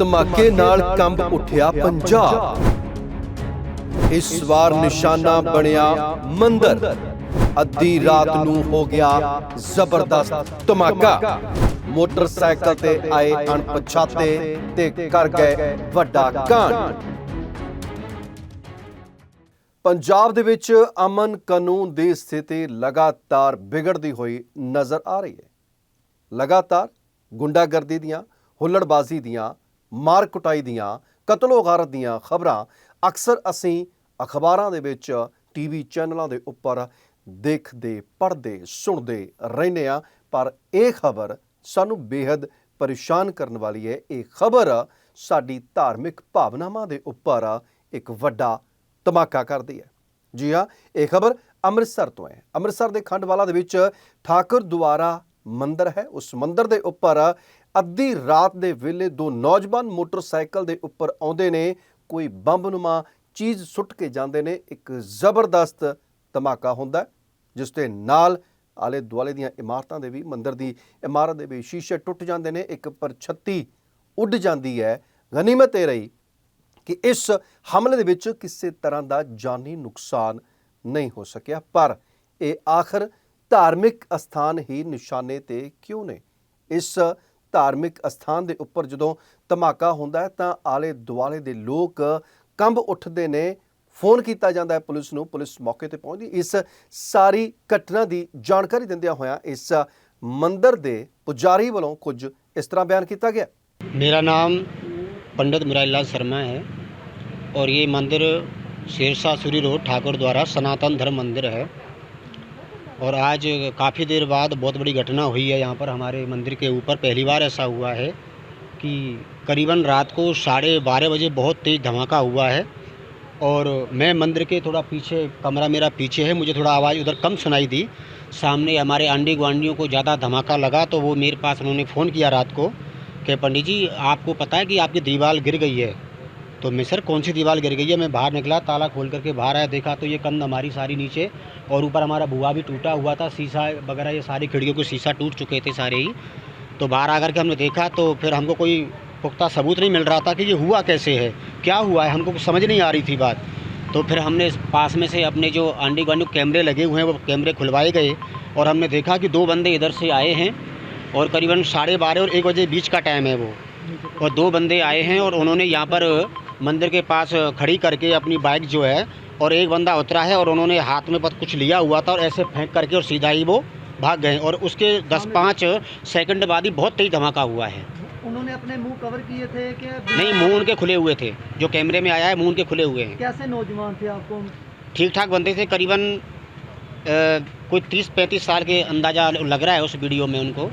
ਧਮਾਕੇ ਨਾਲ ਕੰਬ ਉੱਠਿਆ ਪੰਜਾਬ। ਇਸ ਵਾਰ ਨਿਸ਼ਾਨਾ ਬਣਿਆ ਮੰਦਰ। ਅੱਧੀ ਰਾਤ ਨੂੰ ਹੋ ਗਿਆ ਜ਼ਬਰਦਸਤ ਧਮਾਕਾ। ਮੋਟਰਸਾਈਕਲ ਤੇ ਆਏ ਅਣਪਛਾਤੇ ਤੇ ਕਰ ਗਏ ਵੱਡਾ ਕਾਂਡ। ਪੰਜਾਬ ਦੇ ਵਿੱਚ ਅਮਨ ਕਾਨੂੰਨ ਦੀ ਸਥਿਤੀ ਲਗਾਤਾਰ ਵਿਗੜਦੀ ਹੋਈ ਨਜ਼ਰ ਆ ਰਹੀ ਹੈ। ਲਗਾਤਾਰ ਗੁੰਡਾਗਰਦੀ ਦੀਆਂ, ਹੁੱਲੜਬਾਜ਼ੀ ਦੀਆਂ ਮਾਰ ਕੁਟਾਈ ਦੀਆਂ, ਕਤਲੋ ਗਾਰਤ ਦੀਆਂ ਖਬਰਾਂ ਅਕਸਰ ਅਸੀਂ ਅਖਬਾਰਾਂ ਦੇ ਵਿੱਚ, ਟੀਵੀ ਚੈਨਲਾਂ ਦੇ ਉੱਪਰ ਦੇਖਦੇ, ਪੜ੍ਹਦੇ, ਸੁਣਦੇ ਰਹਿੰਦੇ ਆ ਪਰ ਇਹ ਖਬਰ ਸਾਨੂੰ ਬੇहद ਪਰੇਸ਼ਾਨ ਕਰਨ ਵਾਲੀ ਹੈ। ਇਹ ਖਬਰ ਸਾਡੀ ਧਾਰਮਿਕ ਭਾਵਨਾਵਾਂ ਦੇ ਉੱਪਰ ਇੱਕ ਵੱਡਾ ਧਮਾਕਾ ਕਰਦੀ ਹੈ। ਜੀ ਹਾਂ, ਇਹ ਖਬਰ ਅੰਮ੍ਰਿਤਸਰ ਤੋਂ ਹੈ। ਅੰਮ੍ਰਿਤਸਰ ਦੇ ਖੰਡਵਾਲਾ ਦੇ ਵਿੱਚ ਠਾਕੁਰ ਦੁਆਰਾ ਮੰਦਿਰ ਹੈ। ਉਸ ਮੰਦਿਰ ਦੇ ਉੱਪਰ ਅੱਧੀ ਰਾਤ ਦੇ ਵੇਲੇ ਦੋ ਨੌਜਵਾਨ ਮੋਟਰਸਾਈਕਲ ਦੇ ਉੱਪਰ ਆਉਂਦੇ ਨੇ। ਕੋਈ ਬੰਬਨੁਮਾ ਚੀਜ਼ ਸੁੱਟ ਕੇ ਜਾਂਦੇ ਨੇ। ਇੱਕ ਜ਼ਬਰਦਸਤ ਧਮਾਕਾ ਹੁੰਦਾ ਜਿਸ ਦੇ ਨਾਲ ਆਲੇ ਦੁਆਲੇ ਦੀਆਂ ਇਮਾਰਤਾਂ ਦੇ ਵੀ, ਮੰਦਰ ਦੀ ਇਮਾਰਤ ਦੇ ਵੀ ਸ਼ੀਸ਼ੇ ਟੁੱਟ ਜਾਂਦੇ ਨੇ। ਇੱਕ ਪਰਛੱਤੀ ਉੱਡ ਜਾਂਦੀ ਹੈ। ਗਨੀਮਤ ਇਹ ਰਹੀ ਕਿ ਇਸ ਹਮਲੇ ਦੇ ਵਿੱਚ ਕਿਸੇ ਤਰ੍ਹਾਂ ਦਾ ਜਾਨੀ ਨੁਕਸਾਨ ਨਹੀਂ ਹੋ ਸਕਿਆ। ਪਰ ਇਹ ਆਖਰ ਧਾਰਮਿਕ ਅਸਥਾਨ ਹੀ ਨਿਸ਼ਾਨੇ ਤੇ ਕਿਉਂ ਨੇ? ਇਸ ਧਾਰਮਿਕ ਅਸਥਾਨ ਦੇ ਉੱਪਰ ਜਦੋਂ ਧਮਾਕਾ ਹੁੰਦਾ ਹੈ ਤਾਂ ਆਲੇ ਦੁਆਲੇ ਦੇ ਲੋਕ ਕੰਬ ਉੱਠਦੇ ਨੇ ਫੋਨ ਕੀਤਾ ਜਾਂਦਾ ਹੈ ਪੁਲਿਸ ਨੂੰ ਪੁਲਿਸ ਮੌਕੇ ਤੇ ਪਹੁੰਚਦੀ ਇਸ ਸਾਰੀ ਘਟਨਾ ਦੀ ਜਾਣਕਾਰੀ ਦਿੰਦਿਆਂ ਹੋਇਆਂ ਇਸ ਮੰਦਿਰ ਦੇ ਪੁਜਾਰੀ ਵੱਲੋਂ ਕੁਝ ਇਸ ਤਰ੍ਹਾਂ ਬਿਆਨ ਕੀਤਾ ਗਿਆ मेरा नाम पंडित मुरारीलाल शर्मा है और ये मंदिर शेरशाह सूरी रोड ठाकुर द्वारा सनातन धर्म मंदिर है और आज काफ़ी देर बाद बहुत बड़ी घटना हुई है यहाँ पर हमारे मंदिर के ऊपर। पहली बार ऐसा हुआ है कि करीबन रात को साढ़े बारह बजे बहुत तेज़ धमाका हुआ है और मैं मंदिर के थोड़ा पीछे, कमरा मेरा पीछे है, मुझे थोड़ा आवाज़ उधर कम सुनाई दी। सामने हमारे आंडी गुआंडियों को ज़्यादा धमाका लगा तो वो मेरे पास उन्होंने फ़ोन किया रात को कि पंडित जी, आपको पता है कि आपकी दीवार गिर गई है? तो मैं सर कौन सी दीवार गिर गई है? मैं बाहर निकला, ताला खोल करके बाहर आया, देखा तो ये कंध हमारी सारी नीचे और ऊपर हमारा बुआ भी टूटा हुआ था, शीशा वगैरह ये सारी खिड़कियों के शीशा टूट चुके थे सारे ही। तो बाहर आकर के हमने देखा तो फिर हमको कोई पुख्ता सबूत नहीं मिल रहा था कि ये हुआ कैसे है, क्या हुआ है, हमको कुछ समझ नहीं आ रही थी बात। तो फिर हमने पास में से अपने जो आंडी गुआंडी कैमरे लगे हुए हैं, वो कैमरे खुलवाए गए और हमने देखा कि दो बंदे इधर से आए हैं और करीबन साढ़े बारह और एक बजे बीच का टाइम है वो। और दो बंदे आए हैं और उन्होंने यहाँ पर मंदिर के पास खड़ी करके अपनी बाइक जो है और एक बंदा उतरा है और उन्होंने हाथ में पत कुछ लिया हुआ था और ऐसे फेंक करके और सीधा ही वो भाग गए और उसके 10-5 सेकंड बाद ही बहुत तेज धमाका हुआ है। उन्होंने अपने मुँह कवर किए थे कि नहीं मुँह उनके खुले हुए थे। जो कैमरे में आया है मुँह उनके खुले हुए हैं। कैसे नौजवान थे आपको ठीक ठाक बंदे थे करीबन कोई तीस पैंतीस साल के अंदाज़ा लग रहा है उस वीडियो में उनको।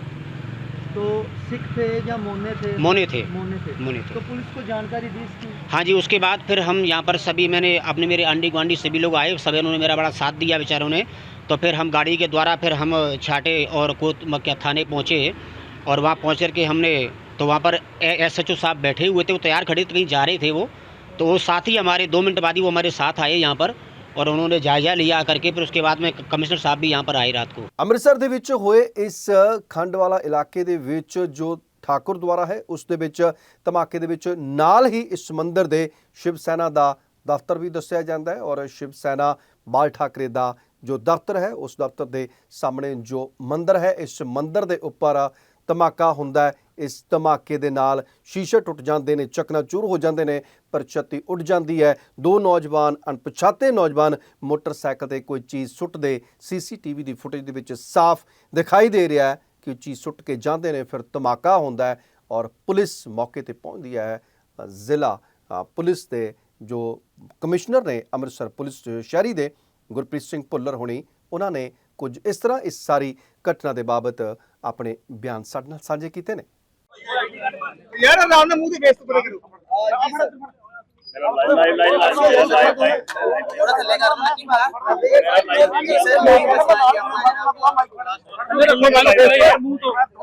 तो सिख थे या मोने थे? मोने थे। मोने थे। मोने थे। तो पुलिस को जानकारी दी इसकी? हाँ जी उसके बाद फिर हम यहाँ पर सभी मैंने अपने मेरे आंडी गुआंडी सभी लोग आए सभी उन्होंने मेरा बड़ा साथ दिया बेचारों ने। तो फिर हम गाड़ी के द्वारा फिर हम छाटे और कोत क्या थाने पहुँचे और वहाँ पहुँच कर के हमने तो वहाँ पर एस एच ओ साहब बैठे हुए थे वो तैयार खड़े थे कहीं जा रहे थे वो। तो वो साथ ही हमारे दो मिनट बाद ही वो हमारे साथ आए यहाँ पर। ਔਰ ਉਹਨਾਂ ਨੇ ਜਾਇਜ਼ਾ ਲਿਆ ਕਰਕੇ ਫਿਰ ਉਸਕੇ ਬਾਅਦ ਮੈਂ ਕਮਿਸ਼ਨਰ ਸਾਹਿਬ ਵੀ ਯਹਾਂ ਪਰ ਆਏ ਰਾਤ ਕੋ ਅੰਮ੍ਰਿਤਸਰ ਦੇ ਵਿੱਚ ਹੋਏ ਇਸ ਖੰਡ ਵਾਲਾ ਇਲਾਕੇ ਦੇ ਵਿੱਚ ਜੋ ਠਾਕੁਰ ਦੁਆਰਾ ਹੈ ਉਸ ਦੇ ਵਿੱਚ ਧਮਾਕੇ ਦੇ ਵਿੱਚ ਨਾਲ ਹੀ ਇਸ ਮੰਦਰ ਦੇ ਸ਼ਿਵ ਸੈਨਾ ਦਾ ਦਫ਼ਤਰ ਵੀ ਦੱਸਿਆ ਜਾਂਦਾ ਹੈ ਔਰ ਸ਼ਿਵ ਸੈਨਾ ਬਾਲ ਠਾਕਰੇ ਦਾ ਜੋ ਦਫ਼ਤਰ ਹੈ ਉਸ ਦਫ਼ਤਰ ਦੇ ਸਾਹਮਣੇ ਜੋ ਮੰਦਰ ਹੈ ਇਸ ਮੰਦਰ ਦੇ ਉੱਪਰ ਧਮਾਕਾ ਹੁੰਦਾ ਹੈ ਇਸ ਧਮਾਕੇ ਦੇ ਨਾਲ ਸ਼ੀਸ਼ੇ ਟੁੱਟ ਜਾਂਦੇ ਨੇ ਚਕਨਾਚੂਰ ਹੋ ਜਾਂਦੇ ਨੇ, ਪਰ ਛੱਤੀ ਉੱਡ ਜਾਂਦੀ ਹੈ। ਦੋ ਨੌਜਵਾਨ, ਅਣਪਛਾਤੇ ਨੌਜਵਾਨ ਮੋਟਰਸਾਈਕਲ ਤੇ ਕੋਈ ਚੀਜ਼ ਸੁੱਟਦੇ ਸੀਸੀਟੀਵੀ ਦੀ ਫੁਟੇਜ ਦੇ ਵਿੱਚ ਸਾਫ਼ ਦਿਖਾਈ ਦੇ ਰਿਹਾ ਹੈ ਕਿ ਉਹ ਚੀਜ਼ ਸੁੱਟ ਕੇ ਜਾਂਦੇ ਨੇ, ਫਿਰ ਧਮਾਕਾ ਹੁੰਦਾ ਹੈ ਔਰ ਪੁਲਿਸ ਮੌਕੇ ਤੇ ਪਹੁੰਚਦੀ ਹੈ, ਜ਼ਿਲ੍ਹਾ ਪੁਲਿਸ ਦੇ ਜੋ ਕਮਿਸ਼ਨਰ ਨੇ ਅੰਮ੍ਰਿਤਸਰ ਪੁਲਿਸ ਸ਼ਹਿਰੀ ਦੇ ਗੁਰਪ੍ਰੀਤ ਸਿੰਘ ਭੁੱਲਰ ਹੋਣੀ, ਉਹਨਾਂ ਨੇ ਕੁਝ ਇਸ ਤਰ੍ਹਾਂ ਇਸ ਸਾਰੀ ਘਟਨਾ ਦੇ ਬਾਬਤ ਆਪਣੇ ਬਿਆਨ ਸਾਡੇ ਨਾਲ ਸਾਂਝੇ ਕੀਤੇ ਨੇ। ਯਾਰ ਆਰਾਮ ਨਾਲ ਮੂੰਹ ਤੇ ਫੇਸ ਉੱਪਰ ਕਰੋ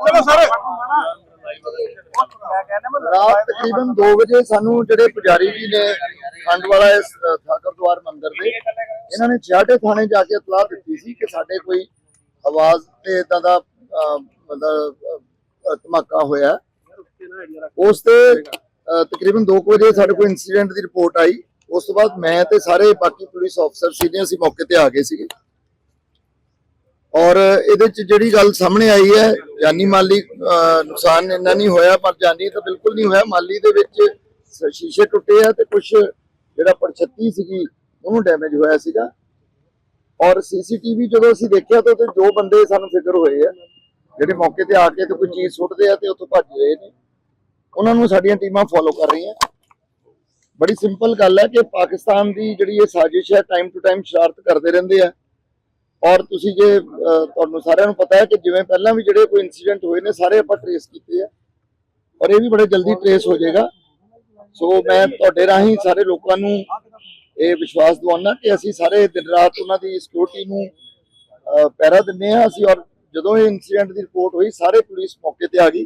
ਚਲੋ ਸਰ। ਰਾਤ ਤਕਰੀਬਨ 2 ਵਜੇ ਸਾਨੂੰ ਜਿਹੜੇ ਪੁਜਾਰੀ ਜੀ ਨੇ ਖੰਡ ਵਾਲਾ ਇਸ ਠਾਕਰ ਦੁਆਰ ਮੰਦਿਰ ਦੇ ਇਹਨਾਂ ਨੇ ਛਿਆਟੇ ਥਾਣੇ ਜਾ ਕੇ ਇਤਲਾਹ ਦਿੱਤੀ ਸੀ ਕਿ ਸਾਡੇ ਕੋਈ ਆਵਾਜ਼ ਤੇ ਇਦਾਂ ਦਾ ਮਤਲਬ ਧਮਾਕਾ ਹੋਇਆ। ਉਸ ਤੇ ਤਕਰੀਬਨ 2 ਵਜੇ ਸਾਡੇ ਕੋਲ ਇਨਸੀਡੈਂਟ ਦੀ ਰਿਪੋਰਟ ਆਈ। ਉਸ ਤੋਂ ਬਾਅਦ ਮੈਂ ਤੇ ਸਾਰੇ ਬਾਕੀ ਪੁਲਿਸ ਅਫਸਰ ਸੀਨੀਅਰ ਅਸੀਂ ਮੌਕੇ ਤੇ ਆ ਗਏ ਸੀਗੇ। ਔਰ ਇਹਦੇ ਚ ਜਿਹੜੀ ਗੱਲ ਸਾਹਮਣੇ ਆਈ ਹੈ ਜਾਨੀ ਮਾਲੀ ਨੁਕਸਾਨ ਇੰਨਾ ਨਹੀਂ ਹੋਇਆ ਪਰ ਜਾਨੀ ਤਾਂ ਬਿਲਕੁਲ ਨਹੀਂ ਹੋਇਆ। ਮਾਲੀ ਦੇ ਵਿੱਚ ਸ਼ੀਸ਼ੇ ਟੁੱਟੇ ਆ ਤੇ ਕੁਝ ਜਿਹੜਾ ਪਰਛੱਤੀ ਸੀਗੀ ਉਹਨੂੰ ਡੈਮੇਜ ਹੋਇਆ ਸੀਗਾ। ਔਰ ਸੀਸੀਟੀਵੀ ਜਦੋਂ ਅਸੀਂ ਦੇਖਿਆ ਤਾਂ ਉੱਥੇ ਜੋ ਬੰਦੇ ਸਾਨੂੰ ਫਿਕਰ ਹੋਏ ਆ ਜਿਹੜੇ ਮੌਕੇ ਤੇ ਆ ਕੇ ਤੇ ਕੋਈ ਚੀਜ਼ ਸੁੱਟਦੇ ਆ ਤੇ ਉੱਥੋਂ ਭੱਜ ਰਹੇ ਨੇ। ਉਹਨਾਂ ਨੂੰ ਸਾਡੀਆਂ ਟੀਮਾਂ ਫੋਲੋ ਕਰ ਰਹੀਆਂ। ਬੜੀ ਸਿੰਪਲ ਗੱਲ ਹੈ ਕਿ ਪਾਕਿਸਤਾਨ ਦੀ ਜਿਹੜੀ ਇਹ ਸਾਜ਼ਿਸ਼ ਹੈ ਟਾਈਮ ਟੂ ਟਾਈਮ ਸ਼ਰਾਰਤ ਕਰਦੇ ਰਹਿੰਦੇ ਆ। ਔਰ ਤੁਸੀਂ ਜੇ ਤੁਹਾਨੂੰ ਸਾਰਿਆਂ ਨੂੰ ਪਤਾ ਹੈ ਕਿ ਜਿਵੇਂ ਪਹਿਲਾਂ ਵੀ ਜਿਹੜੇ ਕੋਈ ਇਨਸੀਡੈਂਟ ਹੋਏ ਨੇ ਸਾਰੇ ਆਪਾਂ ਟਰੇਸ ਕੀਤੇ ਆ। ਔਰ ਇਹ ਵੀ ਬੜੇ ਜਲਦੀ ਟਰੇਸ ਹੋ ਜਾਏਗਾ। ਸੋ ਮੈਂ ਤੁਹਾਡੇ ਰਾਹੀਂ ਸਾਰੇ ਲੋਕਾਂ ਨੂੰ ਇਹ ਵਿਸ਼ਵਾਸ ਦਿਵਾਉਣਾ ਕਿ ਅਸੀਂ ਸਾਰੇ ਦਿਨ ਰਾਤ ਉਹਨਾਂ ਦੀ ਸਿਕਿਉਰਿਟੀ ਨੂੰ ਅਹ, ਪਹਿਰਾ ਦਿੰਦੇ ਆ ਅਸੀਂ ਔਰ ਜਦੋਂ ਇਹ ਇਨਸੀਡੈਂਟ ਦੀ ਰਿਪੋਰਟ ਹੋਈ ਸਾਰੇ ਪੁਲਿਸ ਮੌਕੇ ਤੇ ਆ ਗਈ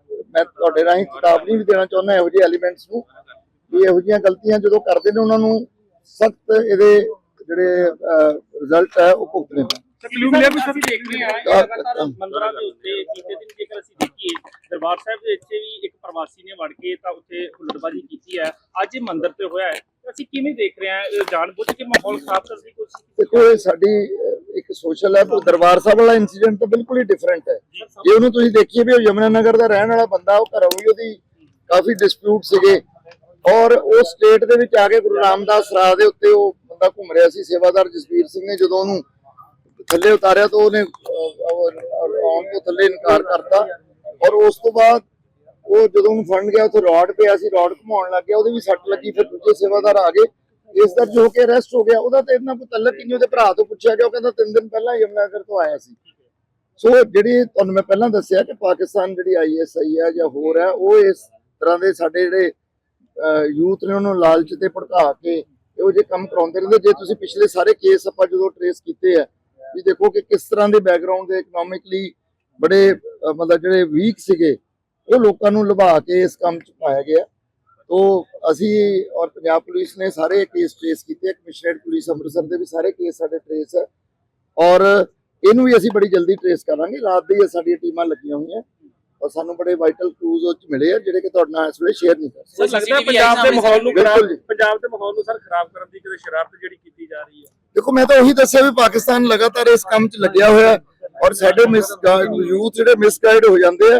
ਮੈਂ ਤੁਹਾਡੇ ਰਾਹੀਂ ਚੇਤਾਵਨੀ ਵੀ ਦੇਣਾ ਚਾਹੁੰਦਾ ਇਹੋ ਜਿਹੇ ਐਲੀਮੈਂਟਸ ਨੂੰ ਵੀ ਇਹੋ ਜਿਹੀਆਂ ਗਲਤੀਆਂ ਜਦੋਂ ਕਰਦੇ ਨੇ ਉਹਨਾਂ ਨੂੰ ਸਖਤ ਇਹਦੇ ਜਿਹੜੇ ਰਿਜ਼ਲਟ ਹੈ ਉਹ ਭੁਗਤਣੇ ਪੈਣ। ਕਲੂ ਮਿਲਿਆ ਵੀ ਸਭ ਦੇਖ ਰਹੇ ਆ ਅ, ਲਗਾਤਾਰ ਮੰਦਰਾਂ ਦੇ ਉੱਤੇ ਬੀਤੇ ਦਿਨ ਜੇਕਰ ਅਸੀਂ ਦੇਖੀਏ ਦਰਬਾਰ ਸਾਹਿਬ ਦੇ ਵਿੱਚ ਵੀ ਇੱਕ ਪ੍ਰਵਾਸੀ ਨੇ ਵੜ ਕੇ ਤਾਂ ਉੱਥੇ ਹੁੱਲੜਬਾਜ਼ੀ ਕੀਤੀ ਹੈ। ਅੱਜ ਇਹ ਮੰਦਿਰ ਤੇ ਹੋਇਆ ਹੈ। ਅਸੀਂ ਕਿਵੇਂ ਦੇਖ ਰਹੇ ਹਾਂ ਇਹ ਜਾਣਬੁੱਝ ਕੇ ਮਾਹੌਲ ਖਰਾਬ ਕਰਨ ਦੀ ਕੋਸ਼ਿਸ਼ ਕੀਤੀ ਦੇਖੋ ਇਹ ਸਾਡੀ ਅਹ, ਇੱਕ ਸੋਸ਼ਲ ਹੈ ਪਰ ਦਰਬਾਰ ਸਾਹਿਬ ਵਾਲਾ ਇਨਸੀਡੈਂਟ ਤਾਂ ਬਿਲਕੁਲ ਹੀ ਡਿਫਰੈਂਟ ਹੈ। ਜੇ। ਉਹਨੂੰ ਤੁਸੀਂ ਦੇਖੀਏ ਵੀ ਉਹ ਯਮਨਾ ਨਗਰ ਦਾ ਰਹਿਣ ਵਾਲਾ ਬੰਦਾ ਉਹ ਘਰੋਂ ਵੀ ਉਹਦੀ ਕਾਫੀ ਡਿਸਪਿਊਟ ਸੀਗੇ। ਔਰ ਉਹ ਸਟੇਟ ਦੇ ਵਿੱਚ ਆ ਕੇ ਗੁਰੂ ਰਾਮਦਾਸ ਰਾਹ ਦੇ ਉੱਤੇ ਉਹ ਬੰਦਾ ਘੁੰਮ ਰਿਹਾ ਸੀ ਸੇਵਾਦਾਰ ਜਸਵੀਰ ਸਿੰਘ ਨੇ ਜਦੋਂ ਉਹਨੂੰ ਥੱਲੇ ਉਤਾਰਿਆ ਤਾਂ ਉਹਨੇ ਆਉਣ ਤੋਂ ਥੱਲੇ ਇਨਕਾਰ ਕਰਤਾ। ਔਰ ਉਸ ਤੋਂ ਬਾਅਦ ਉਹ ਜਦੋਂ ਉਹਨੂੰ ਫੜਨ ਗਿਆ, ਉੱਥੇ ਰੋਡ ਪਿਆ ਸੀ, ਰੋਡ ਘੁਮਾਉਣ ਲੱਗ ਗਿਆ, ਉਹਦੇ ਵੀ ਸੱਟ ਲੱਗੀ, ਫਿਰ ਦੂਜੇ ਸੇਵਾਦਾਰ ਆ ਗਏ। ਇਸ ਦਰਜ ਹੋ ਕੇ ਅਰੈਸਟ ਹੋ ਗਿਆ, ਉਹਦਾ ਤੇ ਇੰਨਾ ਕੋਈ ਹੀ ਨਹੀਂ, ਉਹਦੇ ਭਰਾ ਤੋਂ ਪੁੱਛਿਆ ਗਿਆ, ਉਹ ਕਹਿੰਦਾ ਤਿੰਨ ਦਿਨ ਪਹਿਲਾਂ ਯਮਨਾਗਰ ਤੋਂ ਆਇਆ ਸੀ। ਸੋ ਜਿਹੜੀ ਤੁਹਾਨੂੰ ਮੈਂ ਪਹਿਲਾਂ ਦੱਸਿਆ ਕਿ ਪਾਕਿਸਤਾਨ ਜਿਹੜੀ ਆਈਐਸਆਈ ਹੈ ਜਾਂ ਹੋਰ ਹੈ ਉਹ ਇਸ ਤਰ੍ਹਾਂ ਦੇ ਸਾਡੇ ਜਿਹੜੇ ਯੂਥ ਨੇ ਉਹਨੂੰ ਲਾਲਚ ਤੇ ਭੜਕਾ ਕੇ ਇਹੋ ਜਿਹੇ ਕੰਮ ਕਰਾਉਂਦੇ ਰਹਿੰਦੇ। ਜੇ ਤੁਸੀਂ ਪਿਛਲੇ ਸਾਰੇ ਕੇਸ ਆਪਾਂ ਜਦੋਂ ਟਰੇਸ ਕੀਤੇ ਆ, ਵੀ ਦੇਖੋ ਕਿ ਕਿਸ ਤਰ੍ਹਾਂ ਦੇ ਬੈਕਗ੍ਰਾਉਂਡ ਦੇ ਇਕਨੋਮਿਕਲੀ ਬੜੇ ਮਤਲਬ ਜਿਹੜੇ ਵੀਕ ਸੀਗੇ ਉਹ ਲੋਕਾਂ ਨੂੰ ਲੁਭਾ ਕੇ ਇਸ ਕੰਮ 'ਚ ਪਾਇਆ ਗਿਆ। ਤੋ ਅਸੀਂ ਔਰ ਪੰਜਾਬ ਪੁਲਿਸ ਨੇ ਸਾਰੇ ਕੇਸ ਟ੍ਰੇਸ ਕੀਤੇ ਕਮਿਸ਼ਨਰੇਟ ਪੁਲਿਸ ਅੰਮ੍ਰਿਤਸਰ ਦੇ ਵੀ ਸਾਰੇ ਕੇਸ ਸਾਡੇ ਟ੍ਰੇਸ ਹੈ ਔਰ ਇਹਨੂੰ ਵੀ ਅਸੀਂ ਬੜੀ ਜਲਦੀ ਟ੍ਰੇਸ ਕਰਾਂਗੇ। ਰਾਤ ਦੀ ਸਾਡੀਆਂ ਟੀਮਾਂ ਲੱਗੀਆਂ ਹੋਈਆਂ। ਔਰ ਸਾਨੂੰ ਬੜੇ ਵਾਈਟਲ ਕਲੂਜ਼ ਉਹ 'ਚ ਮਿਲੇ ਆ ਜਿਹੜੇ ਕਿ ਤੁਹਾਡੇ ਨਾਲ ਇਸ ਵੇਲੇ ਸ਼ੇਅਰ ਨਹੀਂ ਕਰ ਸਕਦੇ। ਸਰ ਲੱਗਦਾ ਹੈ ਪੰਜਾਬ ਦੇ ਮਾਹੌਲ ਨੂੰ ਖਰਾਬ। ਪੰਜਾਬ ਦੇ ਮਾਹੌਲ ਨੂੰ ਸਰ ਖਰਾਬ ਕਰਨ ਦੀ ਕਿਤੇ ਸ਼ਰਾਰਤ ਜਿਹੜੀ ਕੀਤੀ ਜਾ ਰਹੀ ਹੈ? ਦੇਖੋ ਮੈਂ ਤਾਂ ਉਹੀ ਦੱਸਿਆ ਵੀ ਪਾਕਿਸਤਾਨ ਲਗਾਤਾਰ ਇਸ ਕੰਮ 'ਚ ਲੱਗਿਆ ਹੋਇਆ ਔਰ ਸਾਡੇ ਮਿਸ ਯੂਥ ਜਿਹੜੇ ਮਿਸਗਾਈਡ ਹੋ ਜਾਂਦੇ ਆ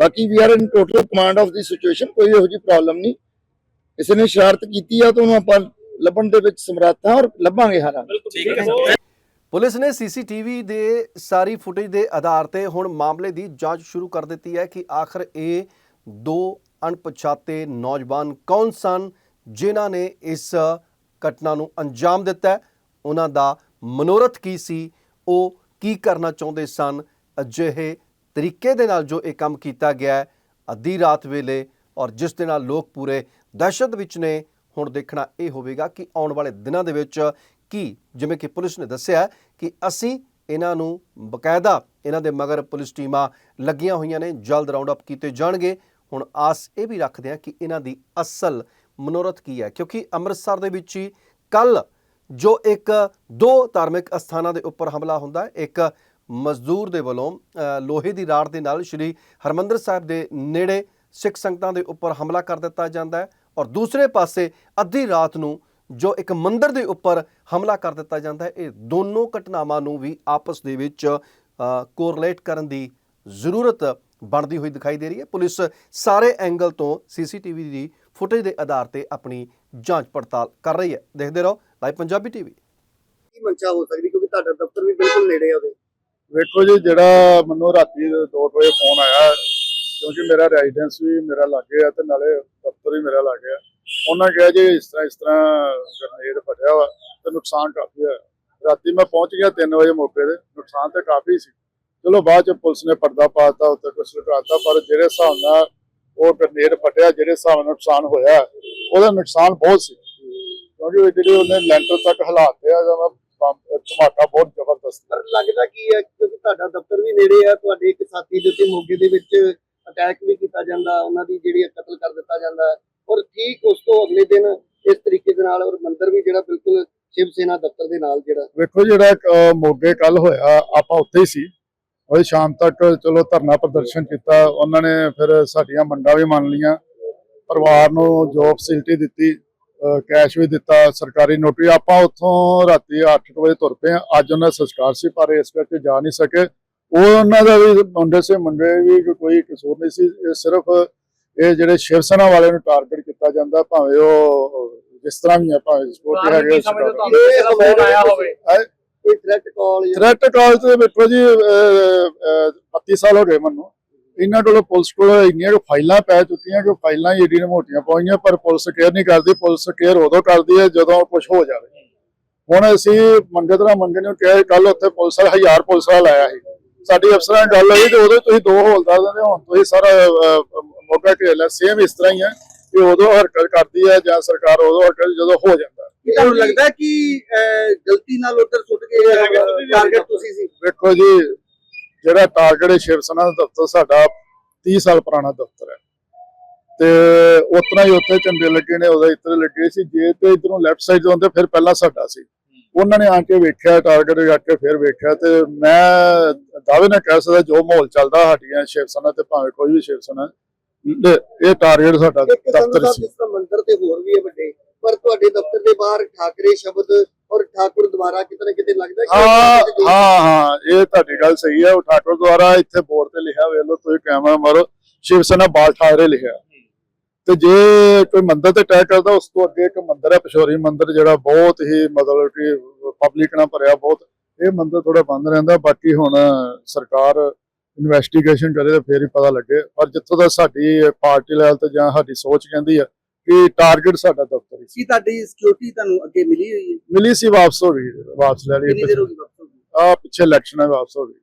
ਬਾਕੀ we are in total command of the situation ਕੋਈ ਇਹੋ ਜਿਹੀ ਪ੍ਰੋਬਲਮ ਨਹੀਂ। ਕਿਸੇ ਨੇ ਸ਼ਰਾਰਤ ਕੀਤੀ ਆ ਤਾਂ ਉਹਨੂੰ ਆਪਾਂ ਲੱਭਣ ਦੇ ਵਿੱਚ ਸਮਰੱਥ ਹਾਂ ਔਰ ਲੱਭਾਂਗੇ ਬਿਲਕੁਲ ਠੀਕ ਹੈ। ਪੁਲਿਸ ਨੇ ਸੀਸੀਟੀਵੀ ਦੇ ਸਾਰੀ ਫੁਟੇਜ ਦੇ ਆਧਾਰ ਤੇ ਹੁਣ ਮਾਮਲੇ ਦੀ ਜਾਂਚ ਸ਼ੁਰੂ ਕਰ ਦਿੱਤੀ ਹੈ ਕਿ ਆਖਰ ਇਹ ਦੋ ਅਣਪਛਾਤੇ ਨੌਜਵਾਨ ਕੌਣ ਸਨ ਜਿਨ੍ਹਾਂ ਨੇ ਇਸ ਘਟਨਾ ਨੂੰ ਅੰਜਾਮ ਦਿੱਤਾ ਹੈ? ਉਹਨਾਂ ਦਾ ਮਨੋਰਥ ਕੀ ਸੀ? ਉਹ ਕੀ ਕਰਨਾ ਚਾਹੁੰਦੇ ਸਨ? ਅਜਿਹੇ ਤਰੀਕੇ ਦੇ ਨਾਲ ਜੋ ਇਹ ਕੰਮ ਕੀਤਾ ਗਿਆ ਅੱਧੀ ਰਾਤ ਵੇਲੇ ਔਰ ਜਿਸ ਦੇ ਨਾਲ ਲੋਕ ਪੂਰੇ ਦਹਿਸ਼ਤ ਵਿੱਚ ਨੇ, ਹੁਣ ਦੇਖਣਾ ਇਹ ਹੋਵੇਗਾ ਕਿ ਆਉਣ ਵਾਲੇ ਦਿਨਾਂ ਦੇ ਵਿੱਚ ਕੀ, ਜਿਵੇਂ ਕਿ ਪੁਲਿਸ ਨੇ ਦੱਸਿਆ ਕਿ ਅਸੀਂ ਇਹਨਾਂ ਨੂੰ ਬਕਾਇਦਾ ਇਹਨਾਂ ਦੇ ਮਗਰ ਪੁਲਿਸ ਟੀਮਾਂ ਲੱਗੀਆਂ ਹੋਈਆਂ ਨੇ, ਜਲਦ ਰਾਉਂਡ ਅਪ ਕੀਤੇ ਜਾਣਗੇ। ਹੁਣ ਆਸ ਇਹ ਵੀ ਰੱਖਦੇ ਹਾਂ ਕਿ ਇਹਨਾਂ ਦੀ ਅਸਲ ਮਨੋਰਥ ਕੀ ਹੈ, ਕਿਉਂਕਿ ਅੰਮ੍ਰਿਤਸਰ ਦੇ ਵਿੱਚ ਹੀ ਕੱਲ ਜੋ ਇੱਕ ਦੋ ਧਾਰਮਿਕ ਅਸਥਾਨਾਂ ਦੇ ਉੱਪਰ ਹਮਲਾ ਹੁੰਦਾ ਇੱਕ ਮਜ਼ਦੂਰ ਦੇ ਵੱਲੋਂ ਲੋਹੇ ਦੀ ਰਾੜ ਦੇ ਨਾਲ ਸ਼੍ਰੀ ਹਰਮੰਦਰ ਸਾਹਿਬ ਦੇ ਨੇੜੇ ਸਿੱਖ ਸੰਗਤਾਂ ਦੇ ਉੱਪਰ ਹਮਲਾ ਕਰ ਦਿੱਤਾ ਜਾਂਦਾ ਹੈ ਔਰ ਦੂਸਰੇ ਪਾਸੇ ਅੱਧੀ ਰਾਤ ਨੂੰ ਜੋ ਇੱਕ ਮੰਦਰ ਦੇ ਉੱਪਰ ਹਮਲਾ ਕਰ ਦਿੱਤਾ ਜਾਂਦਾ ਹੈ, ਇਹ ਦੋਨੋਂ ਘਟਨਾਵਾਂ ਨੂੰ ਵੀ ਆਪਸ ਦੇ ਵਿੱਚ ਕੋਰਲੇਟ ਕਰਨ ਦੀ ਜ਼ਰੂਰਤ ਬਣਦੀ ਹੋਈ ਦਿਖਾਈ ਦੇ ਰਹੀ ਹੈ। ਪੁਲਿਸ ਸਾਰੇ ਐਂਗਲ ਤੋਂ ਸੀਸੀਟੀਵੀ ਦੀ ਫੁਟੇਜ ਦੇ ਆਧਾਰ ਤੇ ਆਪਣੀ ਜਾਂਚ ਪੜਤਾਲ ਕਰ ਰਹੀ ਹੈ। ਦੇਖਦੇ ਰਹੋ, ਲਾਈਵ ਪੰਜਾਬੀ ਟੀਵੀ। ਕੀ ਮਨਸ਼ਾ ਹੋ ਸਕਦੀ ਕਿਉਂਕਿ ਤੁਹਾਡਾ ਦਫ਼ਤਰ ਵੀ ਬਿਲਕੁਲ ਨੇੜੇ ਆ ਉਹਦੇ ਵੇਖੋ ਜੀ, ਜਿਹੜਾ ਮੈਨੂੰ ਰਾਤੀ 2 ਵਜੇ ਫੋਨ ਆਇਆ, ਕਿਉਂਕਿ ਮੇਰਾ ਰੈਜ਼ੀਡੈਂਸ ਵੀ ਮੇਰਾ ਲਾਗੇ ਆ ਤੇ ਨਾਲੇ ਦਫ਼ਤਰ ਵੀ ਮੇਰਾ ਲਾਗੇ ਆ, ਉਹਨਾਂ ਕਿਹਾ ਜੀ ਇਸ ਤਰ੍ਹਾਂ ਇਸ ਤਰ੍ਹਾਂ ਗ੍ਰਨੇਡ ਫਟਿਆ ਵਾ ਤੇ ਨੁਕਸਾਨ ਕਾਫੀ ਹੋਇਆ। ਰਾਤੀ ਮੈਂ ਪਹੁੰਚ ਗਿਆ 3 ਵਜੇ ਮੌਕੇ ਤੇ, ਨੁਕਸਾਨ ਤੇ ਕਾਫੀ ਸੀ। ਚਲੋ ਬਾਅਦ ਚ ਪੁਲਿਸ ਨੇ ਪਰਦਾ ਪਾਤਾ ਉੱਤੇ ਕੁਝ ਲਗਾਤਾ ਪਰ ਜਿਹੜੇ ਹਿਸਾਬ ਨਾਲ ਉਹ ਗ੍ਰਨੇਡ ਫਟਿਆ, ਜਿਹੜੇ ਹਿਸਾਬ ਨਾਲ ਨੁਕਸਾਨ ਹੋਇਆ, ਉਹਦਾ ਨੁਕਸਾਨ ਬਹੁਤ ਸੀ। ਕਿਉਂਕਿ ਉਹ ਜਿਹੜੇ ਉਹਨੇ ਲੈਂਟਰ ਤੱਕ ਹਾਲਾਤ ਆ ਜਾਂ ਧਮਾਕਾ ਬਹੁਤ ਜ਼ਬਰ ਪਰ ਲੱਗਦਾ ਕੀ ਹੈ? ਕਿਉਂਕਿ ਤੁਹਾਡਾ ਦਫ਼ਤਰ ਵੀ ਨੇੜੇ ਆ, ਤੁਹਾਡੇ ਇੱਕ ਸਾਥੀ ਦੇ ਉੱਤੇ ਮੋਗੇ ਦੇ ਵਿੱਚ ਅਟੈਕ ਵੀ ਕੀਤਾ ਜਾਂਦਾ, ਉਹਨਾਂ ਦੀ ਜਿਹੜੀ ਕਤਲ ਕਰ ਦਿੱਤਾ ਜਾਂਦਾ ਔਰ ਠੀਕ ਉਸ ਤੋਂ ਅਗਲੇ ਦਿਨ ਇਸ ਤਰੀਕੇ ਦੇ ਨਾਲ ਔਰ ਮੰਦਿਰ ਵੀ ਜਿਹੜਾ ਬਿਲਕੁਲ ਸ਼ਿਵ ਸੇਨਾ ਦਫ਼ਤਰ ਦੇ ਨਾਲ ਜਿਹੜਾ। ਵੇਖੋ ਜਿਹੜਾ ਮੋਗੇ ਕੱਲ ਹੋਇਆ, ਆਪਾਂ ਉੱਥੇ ਹੀ ਸੀ। ਉਹ ਸ਼ਾਮ ਤੱਕ ਚਲੋ ਧਰਨਾ ਪ੍ਰਦਰਸ਼ਨ ਕੀਤਾ, ਉਹਨਾਂ ਨੇ ਫਿਰ ਸਾਡੀਆਂ ਮੰਗਾਂ ਵੀ ਮੰਨ ਲਈਆਂ। ਪਰਿਵਾਰ ਨੂੰ ਜੋਬ ਫੈਸਿਲਿਟੀ ਦਿੱਤੀ। ਕੈਸ਼ ਵੀ ਦਿੱਤਾ ਸਰਕਾਰੀ ਨੌਕਰੀ ਆਪਾਂ ਉੱਥੋਂ ਰਾਤੀ 8 ਵਜੇ ਤੁਰ ਪਏ। ਅੱਜ ਉਹਨਾਂ ਦਾ ਸੰਸਕਾਰ ਸੀ ਪਰ ਇਸ ਕਰਕੇ ਜਾ ਨਹੀਂ ਸਕੇ। ਉਹ ਉਹਨਾਂ ਦਾ ਵੀ ਮੁੰਡੇ ਸੇ ਮੁੰਡੇ ਵੀ ਕੋਈ ਕਸੂਰ ਨਹੀਂ ਸੀ। ਇਹ ਸਿਰਫ ਇਹ ਜਿਹੜੇ ਸ਼ਿਵ ਸੈਨਾ ਵਾਲਿਆਂ ਨੂੰ ਟਾਰਗੇਟ ਕੀਤਾ ਜਾਂਦਾ ਭਾਵੇਂ ਉਹ ਜਿਸ ਤਰ੍ਹਾਂ ਵੀ ਆ ਭਾਵੇਂ ਸਪੋਰਟ ਹੈਗੇ ਥ੍ਰੈਟ ਕਾਲ ਜਾਂ ਥ੍ਰੈਟ ਕਾਲ ਤੇ ਵੇਖੋ ਜੀ ਅਹ, ਅਹ, 32 ਸਾਲ ਹੋ ਗਏ ਮੈਨੂੰ। ਇਹਨਾਂ ਕੋਲ ਪੁਲਿਸ ਕੋਲ ਇੰਨੀਆਂ ਕੁ ਫਾਈਲਾਂ ਪੈ ਚੁੱਕੀਆਂ ਕਿ ਫਾਈਲਾਂ ਹੀ ਏਡੀਆਂ ਮੋਟੀਆਂ ਪਾਈਆਂ ਪਰ ਪੁਲਿਸ ਕੇਅਰ ਨਹੀਂ ਕਰਦੀ ਪੁਲਿਸ ਕੇਅਰ ਉਦੋਂ ਕਰਦੀ ਹੈ ਜਦੋਂ ਕੁਝ ਹੋ ਜਾਵੇ। ਹੁਣ ਅਸੀਂ ਮੰਗੇ ਤਰ੍ਹਾਂ ਮੰਗੇ ਨੂੰ ਕਿਹਾ ਕੱਲ ਉੱਥੇ ਪੁਲਿਸ ਵਾਲਾ ਹਜ਼ਾਰ ਪੁਲਿਸ ਵਾਲਾ ਲਾਇਆ ਸੀ। ਸਾਡੀ ਅਫਸਰਾਂ ਨਾਲ ਗੱਲ ਹੋਈ ਤੇ ਉਦੋਂ ਤੁਸੀਂ ਦੋ ਹੌਲਦਾਰ ਦਿੰਦੇ ਹੁਣ ਤੁਸੀਂ ਸਾਰਾ ਘੇਰ ਲਿਆ ਸੇਮ ਇਸ ਤਰ੍ਹਾਂ ਹੀ ਹੈ ਕਿ ਉਦੋਂ ਹਰਕਤ ਕਰਦੀ ਹੈ ਜਾਂ ਸਰਕਾਰ ਉਦੋਂ ਹਰਕਤ ਜਦੋਂ ਹੋ ਜਾਂਦਾ। ਤੁਹਾਨੂੰ ਲੱਗਦਾ ਕਿ ਗਲਤੀ ਨਾਲ ਉਧਰ ਸੁੱਟ ਕੇ ਟਾਰਗੇਟ ਤੁਸੀਂ ਸੀ? ਵੇਖੋ ਜੀ ਜਿਹੜਾ ਟਾਰਗੇਟ ਸ਼ਿਵ ਸੈਨਾ ਦਾ ਦਫ਼ਤਰ ਸਾਡਾ 30 ਸਾਲ ਪੁਰਾਣਾ ਦਫ਼ਤਰ ਹੈ। ਤੇ ਉਤਨਾ ਹੀ ਉੱਥੇ ਝੰਡੇ ਲੱਗੇ ਨੇ ਉਹਦੇ ਇੱਧਰ ਲੱਗੇ ਸੀ। ਜੇ ਤੇ ਇਧਰੋਂ ਲੈਫਟ ਸਾਈਡ ਤੋਂ ਆਉਂਦੇ ਫਿਰ ਪਹਿਲਾਂ ਸਾਡਾ ਸੀ। ਉਹਨਾਂ ਨੇ ਆ ਕੇ ਵੇਖਿਆ ਟਾਰਗੇਟ ਜਾ ਕੇ ਫਿਰ ਵੇਖਿਆ ਤੇ ਮੈਂ ਦਾਅਵੇ ਨਾਲ ਕਹਿ ਸਕਦਾ ਜੋ ਮਾਹੌਲ ਚੱਲਦਾ ਸਾਡੀਆਂ ਸ਼ਿਵ ਸੈਨਾ ਤੇ ਭਾਵੇਂ ਕੋਈ ਵੀ ਸ਼ਿਵ ਸੈਨਾ ਇਹ ਟਾਰਗੇਟ ਸਾਡਾ ਦਫ਼ਤਰ ਸੀ। ਮੰਦਿਰ ਤੇ ਹੋਰ ਵੀ ਹੈ ਵੱਡੇ ਪਰ ਤੁਹਾਡੇ ਦਫ਼ਤਰ ਦੇ ਬਾਹਰ ਠਾਕਰੇ ਸ਼ਬਦ ਔਰ ਠਾਕੁਰ ਦੁਆਰਾ ਕਿਤੇ ਨਾ ਕਿਤੇ ਲੱਗਦਾ ਹਾਂ ਹਾਂ ਹਾਂ ਇਹ ਤੁਹਾਡੀ ਗੱਲ ਸਹੀ ਹੈ। ਉਹ ਠਾਕੁਰ ਦੁਆਰਾ ਇੱਥੇ ਬੋਰਡ ਤੇ ਲਿਖਿਆ ਵੇਖ ਲਓ ਤੁਸੀਂ ਕੈਮਰਾ ਮਾਰੋ ਸ਼ਿਵ ਸੈਨਾ ਬਾਲ ਠਾਕਰੇ ਲਿਖਿਆ। ਤੇ ਜੇ ਕੋਈ ਮੰਦਿਰ ਤੇ ਅਟੈਕ ਕਰਦਾ ਉਸ ਤੋਂ ਅੱਗੇ ਇੱਕ ਮੰਦਿਰ ਹੈ ਪਿਸ਼ੋਰੀ ਮੰਦਿਰ ਜਿਹੜਾ ਬਹੁਤ ਹੀ ਮਤਲਬ ਕਿ ਪਬਲਿਕ ਨਾਲ ਭਰਿਆ ਬਹੁਤ ਇਹ ਮੰਦਿਰ ਥੋੜਾ ਬੰਦ ਰਹਿੰਦਾ ਬਾਕੀ ਹੁਣ ਸਰਕਾਰ ਇਨਵੈਸਟੀਗੇਸ਼ਨ ਕਰੇ ਤਾਂ ਫੇਰ ਹੀ ਪਤਾ ਲੱਗੇ। ਪਰ ਜਿੱਥੋਂ ਦਾ ਸਾਡੀ ਪਾਰਟੀ ਲੈਵਲ ਤੇ ਜਾਂ ਸਾਡੀ ਸੋਚ ਕਹਿੰਦੀ ਆ ਕਿ ਟਾਰਗੇਟ ਸਾਡਾ ਦਫ਼ਤਰ ਸੀ। ਕੀ ਤੁਹਾਡੀ ਸਿਕਿਉਰਿਟੀ ਤੁਹਾਨੂੰ ਅੱਗੇ ਮਿਲੀ ਹੋਈ ਹੈ? ਮਿਲੀ ਸੀ ਵਾਪਸ ਹੋ ਗਈ ਵਾਪਸ ਲੈ ਲਈ ਕਿੰਨੀ ਦੇਰ ਹੋ ਗਈ ਵਾਪਸ ਹੋ ਗਈ? ਆ ਪਿੱਛੇ ਇਲੈਕਸ਼ਨ ਹੈ ਵਾਪਸ ਹੋ ਗਈ।